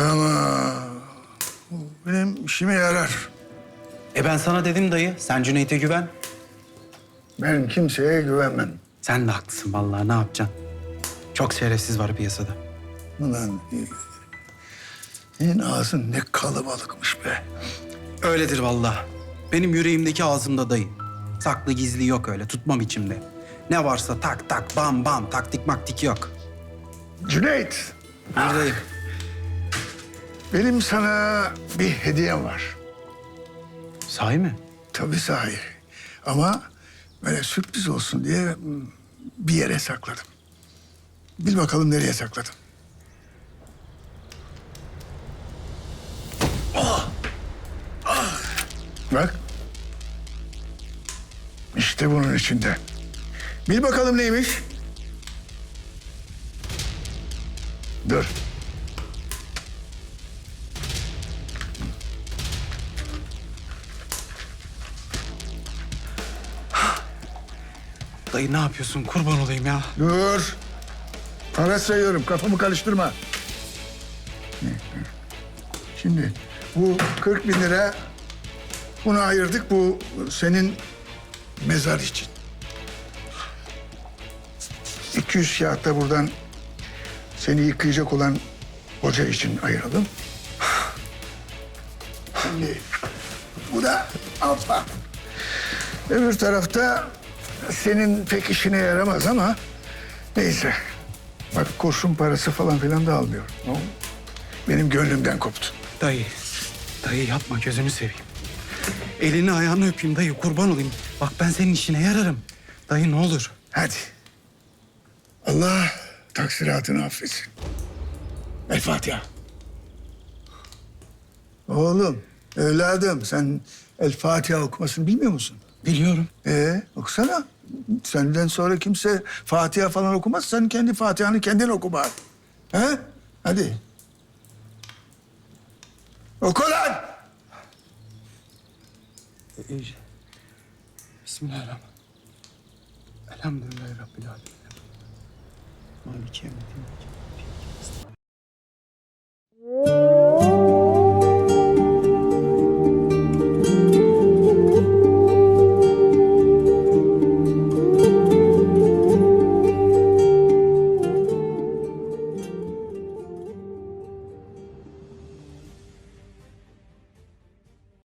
Tamam. Bu Benim işime yarar. E ben sana dedim dayı. Sen Cüneyt'e güven. Ben kimseye güvenmem. Sen de haklısın vallahi ne yapacaksın? Çok şerefsiz var piyasada. Ulan senin ağzın ne kalabalıkmış be. Öyledir vallahi. Benim yüreğimdeki ağzımda dayı. Saklı gizli yok öyle. Tutmam içimde. Ne varsa tak tak bam bam taktik maktik yok. Cüneyt, Buradayım. Benim sana bir hediyem var. Sahi mi? Tabii sahi. Ama böyle sürpriz olsun diye hmm, bir yere sakladım. Bil bakalım nereye sakladım. Ah! Bak. İşte bunun içinde. Bil bakalım neymiş? Dur. Dayı ne yapıyorsun? Kurban olayım ya. Dur. Para sayıyorum. Kafamı karıştırma. Şimdi bu 40 bin lira bunu ayırdık. Bu senin mezar için. 200 kağıt da buradan seni yıkayacak olan hoca için ayıralım. Şimdi bu da alfa. Öbür tarafta senin pek işine yaramaz ama neyse. Bak kurşun parası falan filan da almıyorum. O benim gönlümden koptu. Dayı. Dayı yapma gözünü seveyim. Elini ayağını öpeyim dayı kurban olayım. Bak ben senin işine yararım. Dayı ne olur. Hadi. Allah taksiratını affetsin. El Fatiha. Oğlum, evladım sen El Fatiha okumasını bilmiyor musun? Biliyorum. Ee, okusana. Senden sonra kimse Fatiha falan okumaz. Sen kendi Fatiha'nı kendin oku bari. He? Hadi. Oku lan! Bismillahirrahmanirrahim. Elhamdülillahi Rabbil alemin. Maliki yevmiddin.